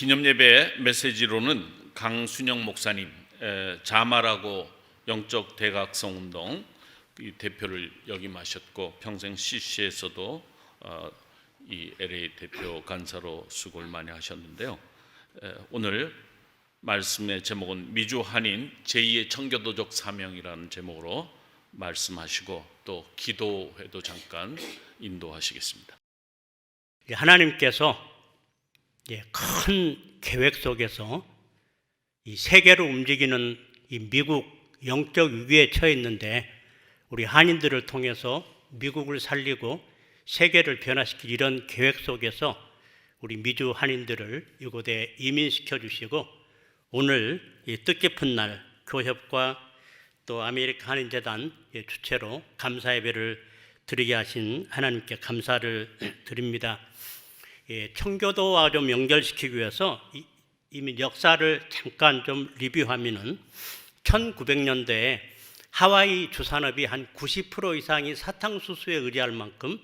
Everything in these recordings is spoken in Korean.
기념 예배 메시지로는 강순영 목사님 에, 자마라고 영적 대각성 운동 이 대표를 역임하셨고 평생 CC에서도 어, 이 LA 대표 간사로 수고를 많이 하셨는데요. 에, 오늘 말씀의 제목은 미주 한인 제2의 청교도적 사명이라는 제목으로 말씀하시고 또 기도회도 잠깐 인도하시겠습니다. 예, 하나님께서 예, 큰 계획 속에서 이 세계를 움직이는 이 미국 영적 위기에 처해 있는데 우리 한인들을 통해서 미국을 살리고 세계를 변화시킬 이런 계획 속에서 우리 미주 한인들을 이곳에 이민시켜 주시고 오늘 이 뜻깊은 날 교협과 또 아메리카 한인재단 예, 주최로 감사 예배를 드리게 하신 하나님께 감사를 드립니다. 예, 청교도와 좀 연결시키기 위해서 이- 이미 역사를 잠깐 좀 리뷰하면은 1900년대에 하와이 주산업이 한 90% 이상이 사탕수수에 의지할 만큼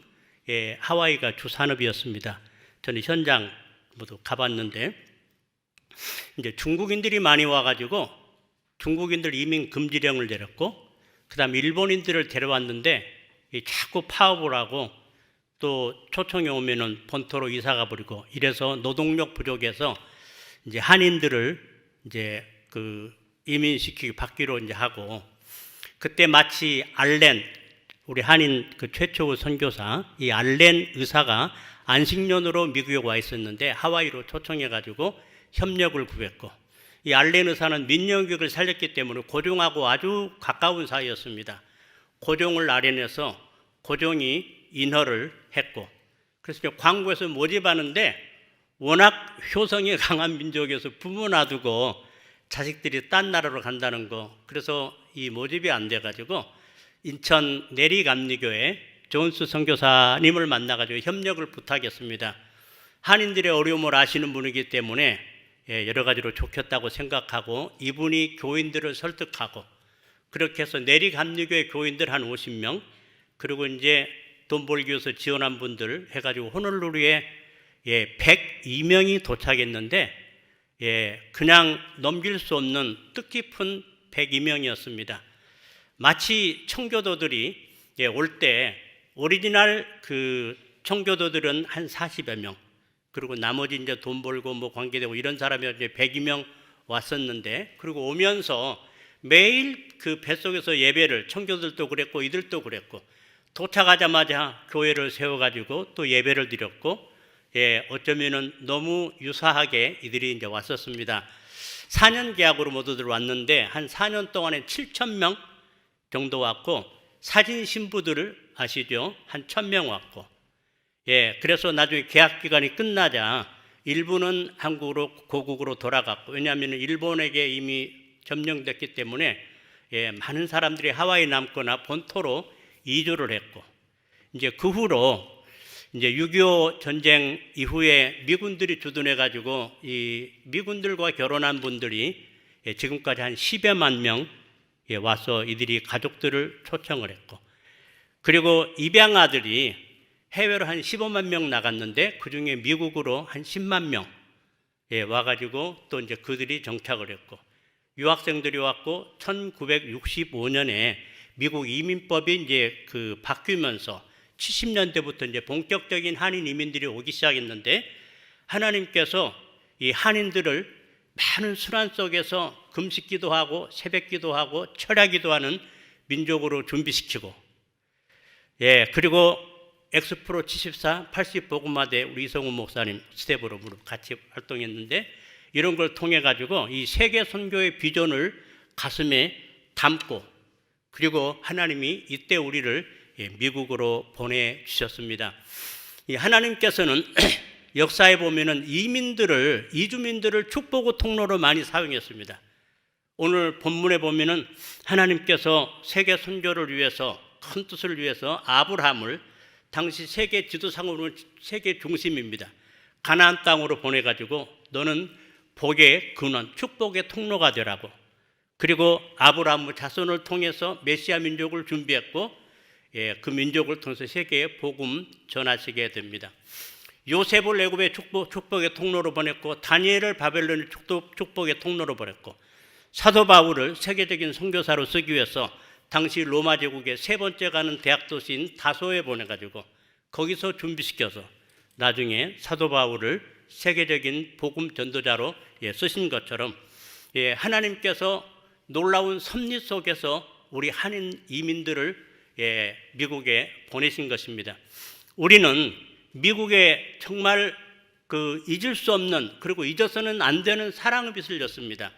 예, 하와이가 주산업이었습니다. 저는 현장 모두 가봤는데 이제 중국인들이 많이 와가지고 중국인들 이민 금지령을 내렸고 그다음 일본인들을 데려왔는데 이 자꾸 파업을 하고 또 초청이 오면은 본토로 이사가 버리고 이래서 노동력 부족해서 이제 한인들을 이제 그 이민시키기 받기로 이제 하고 그때 마치 알렌 우리 한인 그 최초의 선교사 이 알렌 의사가 안식년으로 미국에 와 있었는데 하와이로 초청해 가지고 협력을 구했고 이 알렌 의사는 민영교육을 살렸기 때문에 고종하고 아주 가까운 사이였습니다. 고종을 아련해서 고종이 인허를 했고 그래서 이제 광고에서 모집하는데 워낙 효성이 강한 민족에서 부모 놔두고 자식들이 딴 나라로 간다는 거 그래서 이 모집이 안 돼가지고 인천 내리감리교회 존스 선교사님을 만나가지고 협력을 부탁했습니다. 한인들의 어려움을 아시는 분이기 때문에 예, 여러 가지로 좋겠다고 생각하고 이분이 교인들을 설득하고 그렇게 해서 내리감리교회 교인들 한 50명 그리고 이제 돈 벌기 위해서 지원한 분들 해가지고 호놀루루에 예, 102명이 도착했는데 예, 그냥 넘길 수 없는 뜻깊은 102명이었습니다. 마치 청교도들이 예, 올때 오리지널 그 청교도들은 한 40여 명 그리고 나머지 이제 돈 벌고 뭐 관계되고 이런 사람이 이제 102명 왔었는데 그리고 오면서 매일 그 뱃속에서 예배를 청교들도 그랬고 이들도 그랬고 도착하자마자 교회를 세워가지고 또 예배를 드렸고 예 어쩌면은 너무 유사하게 이들이 이제 왔었습니다. 4년 계약으로 모두들 왔는데 한 4년 동안에 7천 명 정도 왔고 사진 신부들을 아시죠? 한 1,000명 왔고 예, 그래서 나중에 계약 기간이 끝나자 일부는 한국으로 고국으로 돌아갔고 왜냐하면 일본에게 이미 점령됐기 때문에 예, 많은 사람들이 하와이 남거나 본토로 이주를 했고 이제 그 후로 이제 6.25 전쟁 이후에 미군들이 주둔해 가지고 이 미군들과 결혼한 분들이 예, 지금까지 한 10여만 명 예, 와서 이들이 가족들을 초청을 했고 그리고 입양 아들이 해외로 한 15만 명 나갔는데 그 중에 미국으로 한 10만 명 예, 와가지고 또 이제 그들이 정착을 했고 유학생들이 왔고 1965년에 미국 이민법이 이제 그 바뀌면서 70년대부터 이제 본격적인 한인 이민들이 오기 시작했는데 하나님께서 이 한인들을 많은 순환 속에서 금식기도 하고 새벽기도 하고 철야기도 하는 민족으로 준비시키고 예 그리고 엑스프로 74, 80 복음화대 우리 이성훈 목사님 스텝으로 같이 활동했는데 이런 걸 통해 가지고 이 세계 선교의 비전을 가슴에 담고 그리고 하나님이 이때 우리를 예, 미국으로 보내 주셨습니다. 이 하나님께서는 역사에 보면은 이민들을 이주민들을 축복의 통로로 많이 사용했습니다. 오늘 본문에 보면은 하나님께서 세계 선교를 위해서 큰 뜻을 위해서 아브라함을 당시 세계 지도상으로는 세계 중심입니다. 가나안 땅으로 보내 가지고 너는 복의 근원, 축복의 통로가 되라고. 그리고 아브라함의 자손을 통해서 메시아 민족을 준비했고 예, 그 민족을 통해서 세계에 복음 전하시게 됩니다. 요셉을 애굽의 축복, 축복의 통로로 보냈고 다니엘을 바벨론의 축복, 축복의 통로로 보냈고 사도 바울을 세계적인 선교사로 쓰기 위해서 당시 로마 제국의 세 번째 가는 대학 도시인 다소에 보내가지고 거기서 준비시켜서 나중에 사도 바울을 세계적인 복음 전도자로 예, 쓰신 것처럼 예, 하나님께서 놀라운 섭리 속에서 우리 한인 이민들을 예, 미국에 보내신 것입니다. 우리는 미국에 정말 그 잊을 수 없는 그리고 잊어서는 안 되는 사랑의 빚을 졌습니다.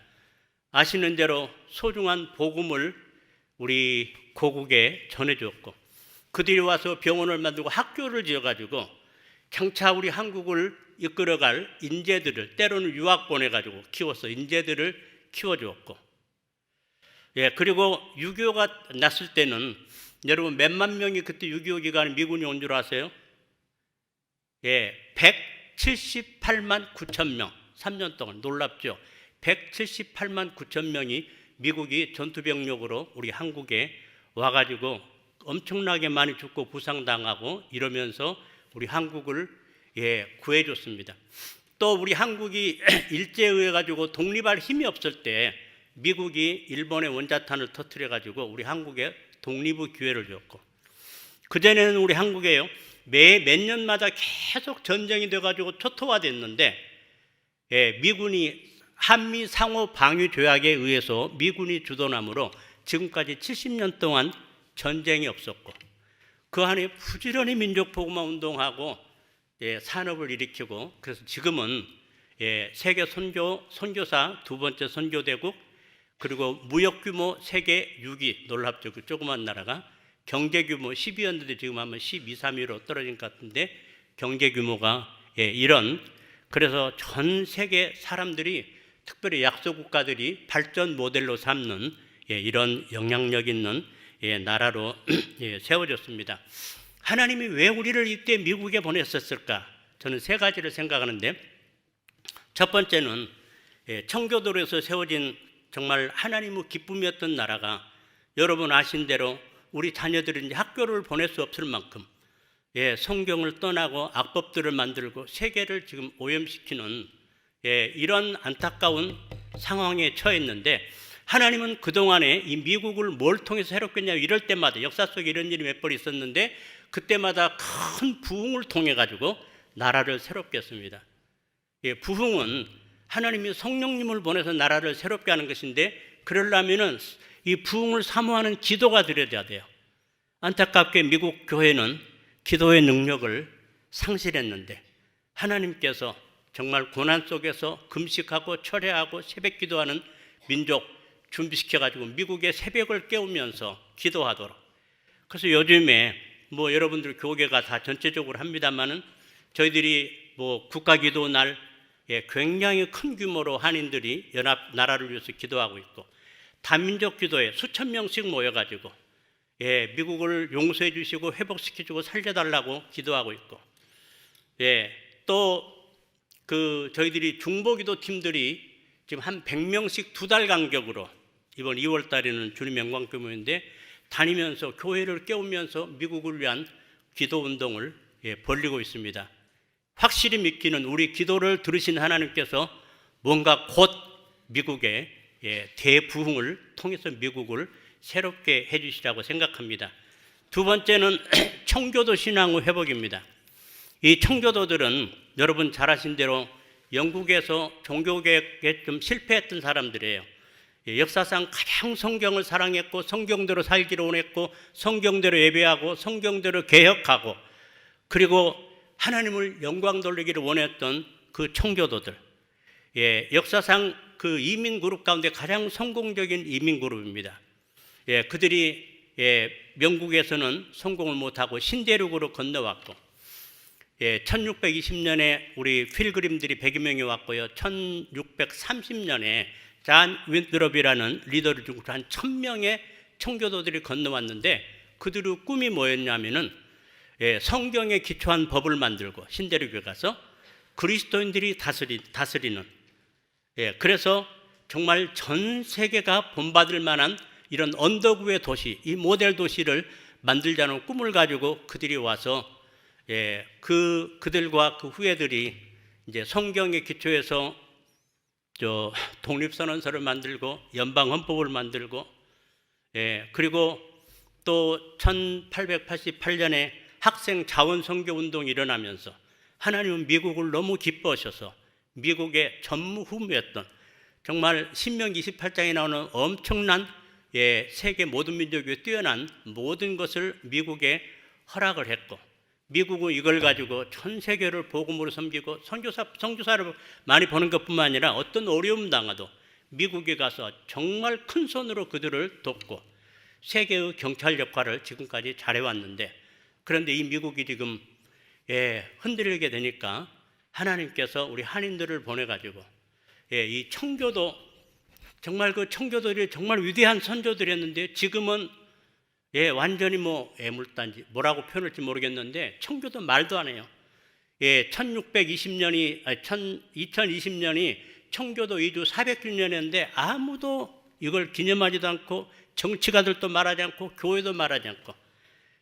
아시는 대로 소중한 복음을 우리 고국에 전해주었고 그들이 와서 병원을 만들고 학교를 지어가지고 장차 우리 한국을 이끌어갈 인재들을 때로는 유학 보내가지고 키워서 인재들을 키워주었고 예 그리고 6.25가 났을 때는 여러분 몇만 명이 그때 6.25 기간에 미군이 온 줄 아세요? 예 178만 9천 명 3년 동안 놀랍죠 178만 9천 명이 미국이 전투병력으로 우리 한국에 와가지고 엄청나게 많이 죽고 부상당하고 이러면서 우리 한국을 예, 구해줬습니다. 또 우리 한국이 일제에 의해 가지고 독립할 힘이 없을 때 미국이 일본의 원자탄을 터뜨려 가지고 우리 한국에 독립의 기회를 줬고 그 전에는 우리 한국에요 매 몇 년마다 계속 전쟁이 돼 가지고 초토화됐는데 예, 미군이 한미 상호 방위 조약에 의해서 미군이 주도함으로 지금까지 70년 동안 전쟁이 없었고 그 안에 부지런히 민족 보고만 운동하고 예, 산업을 일으키고 그래서 지금은 예, 세계 선교 선교사 두 번째 선교대국 그리고 무역 규모 세계 6위 놀랍죠 그 조그만 나라가 경제 규모 10위였는데 지금 하면 12, 3위로 떨어진 것 같은데 경제 규모가 예, 이런 그래서 전 세계 사람들이 특별히 약소 국가들이 발전 모델로 삼는 예, 이런 영향력 있는 예, 나라로 예, 세워졌습니다. 하나님이 왜 우리를 이때 미국에 보냈었을까? 저는 세 가지를 생각하는데 첫 번째는 예, 청교도로에서 세워진 정말 하나님의 기쁨이었던 나라가 여러분 아신 대로 우리 자녀들이 이제 학교를 보낼 수 없을 만큼 예, 성경을 떠나고 악법들을 만들고 세계를 지금 오염시키는 예, 이런 안타까운 상황에 처했는데 하나님은 그동안에 이 미국을 뭘 통해서 해롭겠냐 이럴 때마다 역사 속에 이런 일이 몇 번 있었는데 그때마다 큰 부흥을 통해 가지고 나라를 새롭게 했습니다. 예, 부흥은 하나님이 성령님을 보내서 나라를 새롭게 하는 것인데 그러려면은 이 부흥을 사모하는 기도가 드려야 돼요. 안타깝게 미국 교회는 기도의 능력을 상실했는데 하나님께서 정말 고난 속에서 금식하고 철회하고 새벽 기도하는 민족 준비시켜 가지고 미국의 새벽을 깨우면서 기도하도록. 그래서 요즘에 뭐 여러분들 교계가 다 전체적으로 합니다만은 저희들이 뭐 국가 기도 날 예, 굉장히 큰 규모로 한인들이 연합 나라를 위해서 기도하고 있고 다민족 기도에 수천 명씩 모여가지고 예, 미국을 용서해 주시고 회복시켜 주고 살려달라고 기도하고 있고 예, 또 그 저희들이 중보기도 팀들이 지금 한 100명씩 두 달 간격으로 이번 2월 달에는 주님 영광 규모인데 다니면서 교회를 깨우면서 미국을 위한 기도 운동을 예, 벌리고 있습니다. 확실히 믿기는 우리 기도를 들으신 하나님께서 뭔가 곧 미국의 예, 대부흥을 통해서 미국을 새롭게 해주시라고 생각합니다. 두 번째는 청교도 신앙의 회복입니다. 이 청교도들은 여러분 잘 아신 대로 영국에서 종교개혁에 좀 실패했던 사람들이에요. 예, 역사상 가장 성경을 사랑했고 성경대로 살기를 원했고 성경대로 예배하고 성경대로 개혁하고 그리고 하나님을 영광 돌리기를 원했던 그 청교도들. 예, 역사상 그 이민 그룹 가운데 가장 성공적인 이민 그룹입니다. 예, 그들이 예, 영국에서는 성공을 못하고 신대륙으로 건너왔고 예, 1620년에 우리 필그림들이 100여 명이 왔고요. 1630년에 잔 윈드럽이라는 리더를 두고 한 1000명의 청교도들이 건너왔는데 그들의 꿈이 뭐였냐면은 예, 성경에 기초한 법을 만들고 신대륙에 가서 그리스도인들이 다스리, 다스리는 예, 그래서 정말 전 세계가 본받을 만한 이런 언덕 위의 도시, 이 모델 도시를 만들자는 꿈을 가지고 그들이 와서 예, 그 그들과 그 후예들이 이제 성경에 기초해서 저 독립선언서를 만들고 연방 헌법을 만들고 예, 그리고 또 1888년에 학생 자원 선교 운동이 일어나면서 하나님은 미국을 너무 기뻐하셔서 미국의 전무후무였던 정말 신명기 28장에 나오는 엄청난 예, 세계 모든 민족이 뛰어난 모든 것을 미국에 허락을 했고 미국은 이걸 가지고 전 세계를 복음으로 섬기고 선교사 선교사를 많이 보는 것뿐만 아니라 어떤 어려움 당하도 미국에 가서 정말 큰 손으로 그들을 돕고 세계의 경찰 역할을 지금까지 잘해왔는데 그런데 이 미국이 지금 예, 흔들리게 되니까 하나님께서 우리 한인들을 보내가지고 예, 이 청교도 정말 그 청교도들이 정말 위대한 선조들이었는데 지금은 예, 완전히 뭐 애물단지 뭐라고 표현할지 모르겠는데 청교도 말도 안 해요. 예, 1620년이 아니 2020년이 청교도 이주 400주년인데 아무도 이걸 기념하지도 않고 정치가들도 말하지 않고 교회도 말하지 않고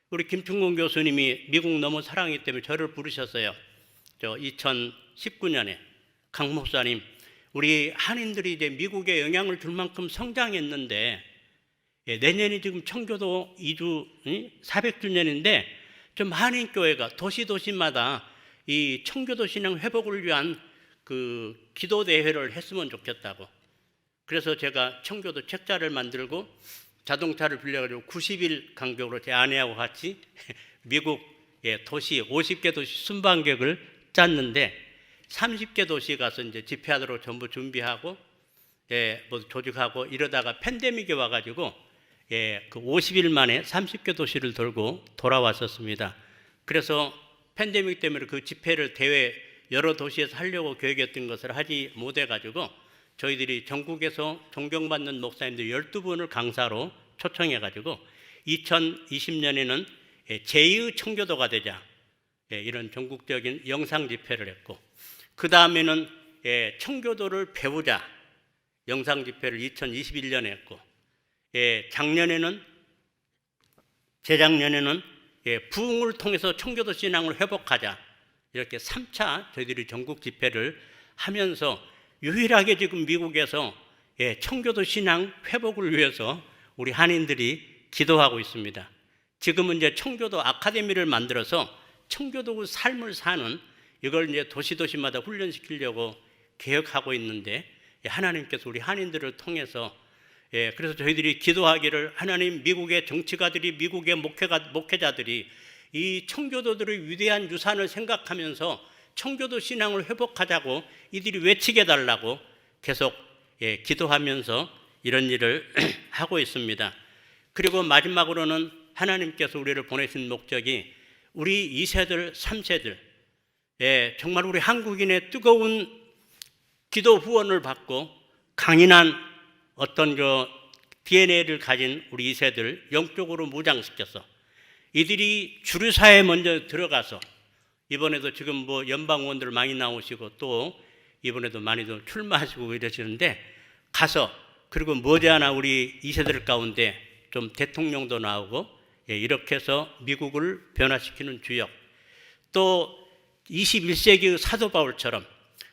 우리 김충곤 교수님이 미국 너무 사랑하기 때문에 저를 부르셨어요. 저 2019년에 강 목사님 우리 한인들이 이제 미국에 영향을 줄 만큼 성장했는데 예, 내년이 지금 청교도 이주 400주년인데 좀 한인 교회가 도시 도시마다 이 청교도 신앙 회복을 위한 그 기도 대회를 했으면 좋겠다고. 그래서 제가 청교도 책자를 만들고 자동차를 빌려가지고 90일 간격으로 제 아내하고 같이 미국 예, 도시 50개 도시 순방객을 짰는데 30개 도시 가서 이제 집회하도록 전부 준비하고 예, 뭐 조직하고 이러다가 팬데믹이 와가지고 예, 그 50일 만에 30개 도시를 돌고 돌아왔었습니다. 그래서 팬데믹 때문에 그 집회를 대회 여러 도시에서 하려고 계획했던 것을 하지 못해가지고 저희들이 전국에서 존경받는 목사님들 12분을 강사로 초청해 가지고 2020년에는 예, 제2의 청교도가 되자 예, 이런 전국적인 영상 집회를 했고 그 다음에는 예, 청교도를 배우자 영상 집회를 2021년에 했고 예, 작년에는 재작년에는 예, 부흥을 통해서 청교도 신앙을 회복하자 이렇게 3차 저희들이 전국 집회를 하면서 유일하게 지금 미국에서 예, 청교도 신앙 회복을 위해서 우리 한인들이 기도하고 있습니다. 지금은 이제 청교도 아카데미를 만들어서 청교도 삶을 사는 이걸 이제 도시 도시마다 훈련시키려고 계획하고 있는데 예, 하나님께서 우리 한인들을 통해서 예, 그래서 저희들이 기도하기를 하나님 미국의 정치가들이 미국의 목회가, 목회자들이 이 청교도들의 위대한 유산을 생각하면서 청교도 신앙을 회복하자고 이들이 외치게 달라고 계속 예, 기도하면서 이런 일을 하고 있습니다. 그리고 마지막으로는 하나님께서 우리를 보내신 목적이 우리 2세들, 3세들, 예, 정말 우리 한국인의 뜨거운 기도 후원을 받고 강인한 어떤 저 DNA를 가진 우리 2세들 영적으로 무장시켜서 이들이 주류사에 먼저 들어가서 이번에도 지금 뭐 연방 의원들 많이 나오시고 또 이번에도 많이도 출마하시고 이러시는데 가서 그리고 머지않아 우리 2세들 가운데 좀 대통령도 나오고 예, 이렇게 해서 미국을 변화시키는 주역. 또 21세기 사도 바울처럼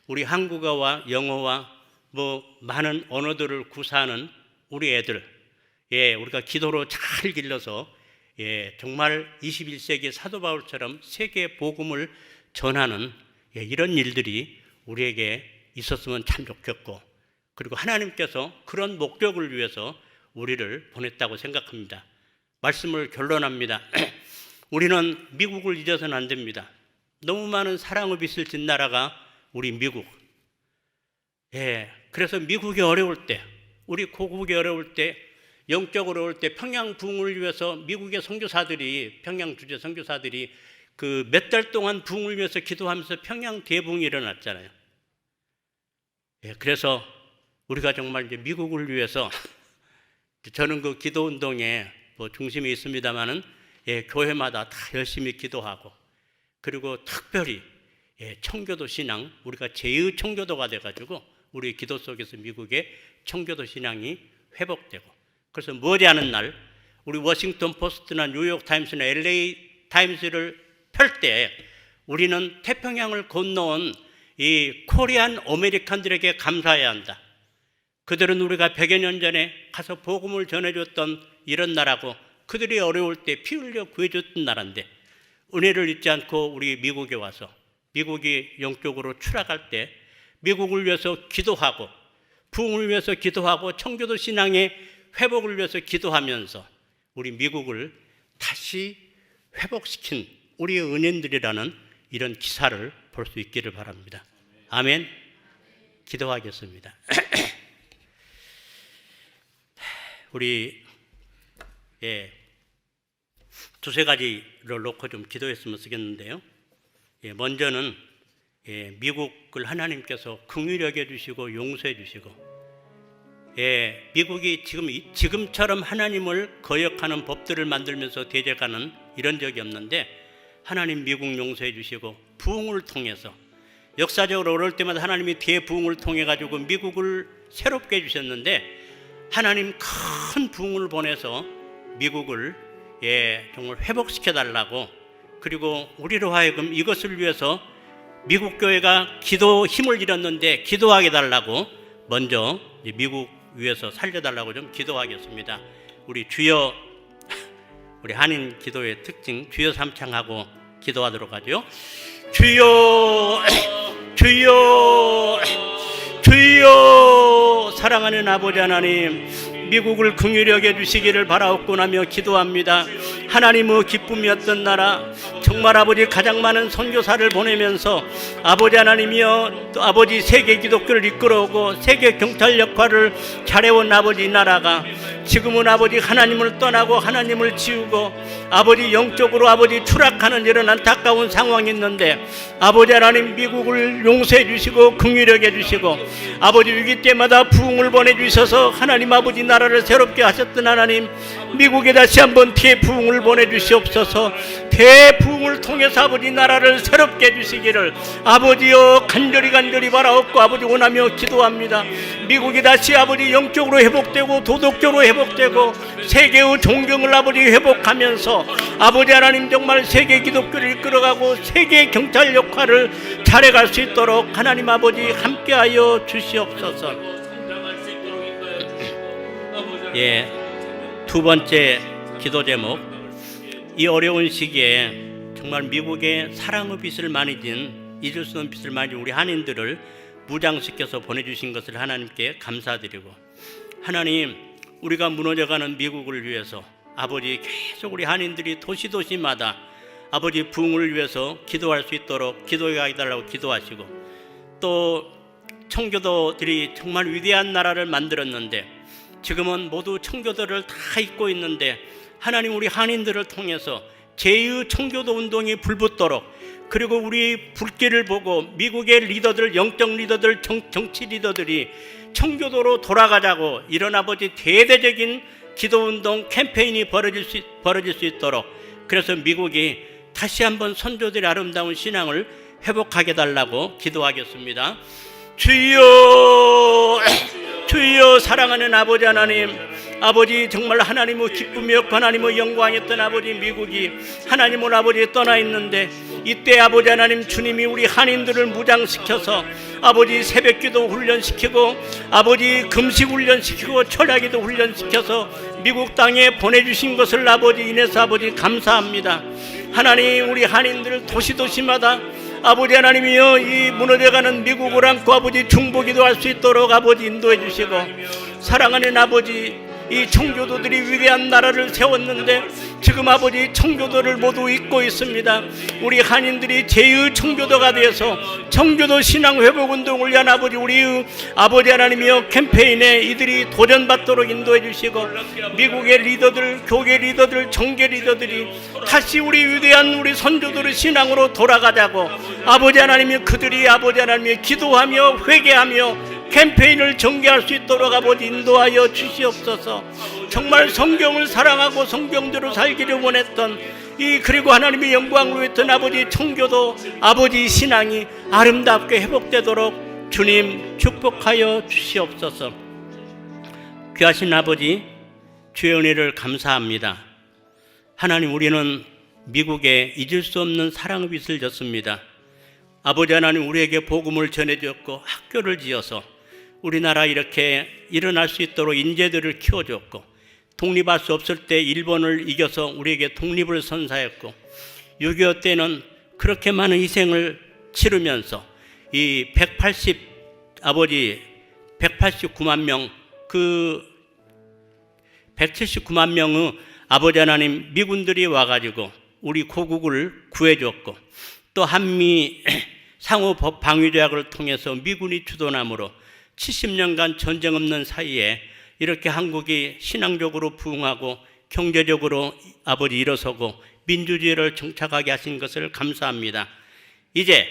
우리 한국어와 영어와 뭐 많은 언어들을 구사하는 우리 애들 예, 우리가 기도로 잘 길러서 예, 정말 21세기 사도 바울처럼 세계 복음을 전하는 예, 이런 일들이 우리에게 있었으면 참 좋겠고 그리고 하나님께서 그런 목적을 위해서 우리를 보냈다고 생각합니다. 말씀을 결론합니다. 우리는 미국을 잊어서는 안 됩니다. 너무 많은 사랑의 빛을 진 나라가 우리 미국. 예, 그래서 미국이 어려울 때, 우리 고국이 어려울 때, 영적으로 어려울 때 평양 부흥을 위해서 미국의 선교사들이 평양 주재 선교사들이 그 몇 달 동안 부흥을 위해서 기도하면서 평양 대붕이 일어났잖아요. 예, 그래서 우리가 정말 이제 미국을 위해서 저는 그 기도 운동에 뭐 중심이 있습니다만은 예, 교회마다 다 열심히 기도하고 그리고 특별히 예, 청교도 신앙 우리가 제의 청교도가 돼가지고 우리 기도 속에서 미국의 청교도 신앙이 회복되고 그래서 머지않은 날 우리 워싱턴 포스트나 뉴욕 타임스나 LA 타임스를 펼 때 우리는 태평양을 건너온 이 코리안 아메리칸들에게 감사해야 한다. 그들은 우리가 100여 년 전에 가서 복음을 전해줬던 이런 나라고 그들이 어려울 때 피 흘려 구해줬던 나라인데 은혜를 잊지 않고 우리 미국에 와서 미국이 영적으로 추락할 때 미국을 위해서 기도하고 부흥을 위해서 기도하고 청교도 신앙의 회복을 위해서 기도하면서 우리 미국을 다시 회복시킨 우리의 은인들이라는 이런 기사를 볼 수 있기를 바랍니다. 아멘. 기도하겠습니다. 우리 예, 두세 가지를 놓고 좀 기도했으면 쓰겠는데요. 예, 먼저는 예, 미국을 하나님께서 긍휼하게 해주시고 용서해 주시고 예, 미국이 지금 이- 지금처럼 하나님을 거역하는 법들을 만들면서 대적하는 이런 적이 없는데 하나님 미국 용서해 주시고 부흥을 통해서 역사적으로 어려울 때마다 하나님이 대부흥을 통해 가지고 미국을 새롭게 해 주셨는데 하나님 큰 부흥을 보내서 미국을 예, 정말 회복시켜 달라고 그리고 우리로 하여금 이것을 위해서 미국 교회가 기도 힘을 잃었는데 기도하게 달라고 먼저 미국 위해서 살려달라고 좀 기도하겠습니다. 우리 주여 우리 한인 기도의 특징 주여 삼창하고 기도하도록 하죠. 주여 주여 주여 사랑하는 아버지 하나님 미국을 긍휼히 여 주시기를 바라옵고 나며 기도합니다. 하나님의 기쁨이었던 나라 정말 아버지 가장 많은 선교사를 보내면서 아버지 하나님이여 또 아버지 세계 기독교를 이끌어오고 세계 경찰 역할을 잘해온 아버지 나라가 지금은 아버지 하나님을 떠나고 하나님을 지우고 아버지 영적으로 아버지 추락하는 이런 안타까운 상황이 있는데 아버지 하나님 미국을 용서해 주시고 긍휼하게 해주시고 아버지 위기 때마다 부흥을 보내 주셔서 하나님 아버지 나라를 새롭게 하셨던 하나님 미국에 다시 한번 대부흥을 보내주시옵소서. 대부흥을 통해서 아버지 나라를 새롭게 해주시기를 아버지여 간절히 간절히 바라옵고 아버지 원하며 기도합니다. 미국이 다시 아버지 영적으로 회복되고 도덕적으로 회복되고 세계의 존경을 아버지 회복하면서 아버지 하나님 정말 세계 기독교를 이끌어가고 세계 경찰 역할을 잘해갈 수 있도록 하나님 아버지 함께하여 주시옵소서. 예, 두 번째 기도 제목. 이 어려운 시기에 정말 미국의 사랑의 빛을 많이 진 잊을 수 없는 빛을 많이 진 우리 한인들을 무장시켜서 보내주신 것을 하나님께 감사드리고 하나님 우리가 무너져가는 미국을 위해서 아버지 계속 우리 한인들이 도시 도시마다 아버지 부흥을 위해서 기도할 수 있도록 기도해 달라고 기도하시고 또 청교도들이 정말 위대한 나라를 만들었는데 지금은 모두 청교도를 다 잊고 있는데 하나님 우리 한인들을 통해서 제2 청교도 운동이 불붙도록 그리고 우리 불길을 보고 미국의 리더들 영적 리더들 정, 정치 리더들이 청교도로 돌아가자고 이런 아버지 대대적인 기도 운동 캠페인이 벌어질 수, 벌어질 수 있도록 그래서 미국이 다시 한번 선조들의 아름다운 신앙을 회복하게 달라고 기도하겠습니다. 주여 주여 사랑하는 아버지 하나님 아버지 정말 하나님의 기쁨이었고 하나님의 영광이었던 아버지 미국이 하나님을 아버지 떠나 있는데 이때 아버지 하나님 주님이 우리 한인들을 무장시켜서 아버지 새벽기도 훈련시키고 아버지 금식 훈련시키고 철야기도 훈련시켜서 미국 땅에 보내주신 것을 아버지 인해서 아버지 감사합니다. 하나님 우리 한인들 도시도시마다 아버지 하나님이여 이 무너져가는 미국을 안고 아버지 중보기도 할 수 있도록 아버지 인도해 주시고 사랑하는 아버지 이 청교도들이 위대한 나라를 세웠는데 지금 아버지 청교도를 모두 잊고 있습니다. 우리 한인들이 제의 청교도가 되어서 청교도 신앙 회복 운동을 위한 아버지 우리 아버지 하나님이여 캠페인에 이들이 도전받도록 인도해 주시고 미국의 리더들, 교계 리더들, 정계 리더들이 다시 우리 위대한 우리 선조들의 신앙으로 돌아가자고 아버지 하나님이 그들이 아버지 하나님이 기도하며 회개하며 캠페인을 전개할 수 있도록 아버지 인도하여 주시옵소서. 정말 성경을 사랑하고 성경대로 살기를 원했던 이 그리고 하나님의 영광으로 했던 아버지 청교도 아버지 신앙이 아름답게 회복되도록 주님 축복하여 주시옵소서. 귀하신 아버지 주의 은혜를 감사합니다. 하나님 우리는 미국에 잊을 수 없는 사랑의 빛을 줬습니다. 아버지 하나님 우리에게 복음을 전해주었고 학교를 지어서 우리나라 이렇게 일어날 수 있도록 인재들을 키워줬고 독립할 수 없을 때 일본을 이겨서 우리에게 독립을 선사했고 6.25 때는 그렇게 많은 희생을 치르면서 이 180 아버지 189만 명 그 179만 명의 아버지 하나님 미군들이 와가지고 우리 고국을 구해줬고 또 한미 상호 법 방위 조약을 통해서 미군이 주도함으로 70년간 전쟁 없는 사이에 이렇게 한국이 신앙적으로 부흥하고 경제적으로 아버지 일어서고 민주주의를 정착하게 하신 것을 감사합니다. 이제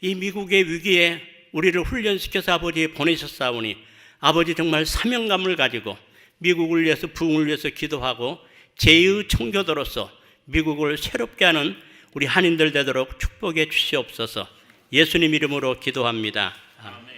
이 미국의 위기에 우리를 훈련시켜서 아버지 보내셨사오니 아버지 정말 사명감을 가지고 미국을 위해서 부흥을 위해서 기도하고 제2의 청교도로서 미국을 새롭게 하는 우리 한인들 되도록 축복해 주시옵소서 예수님 이름으로 기도합니다. 아멘.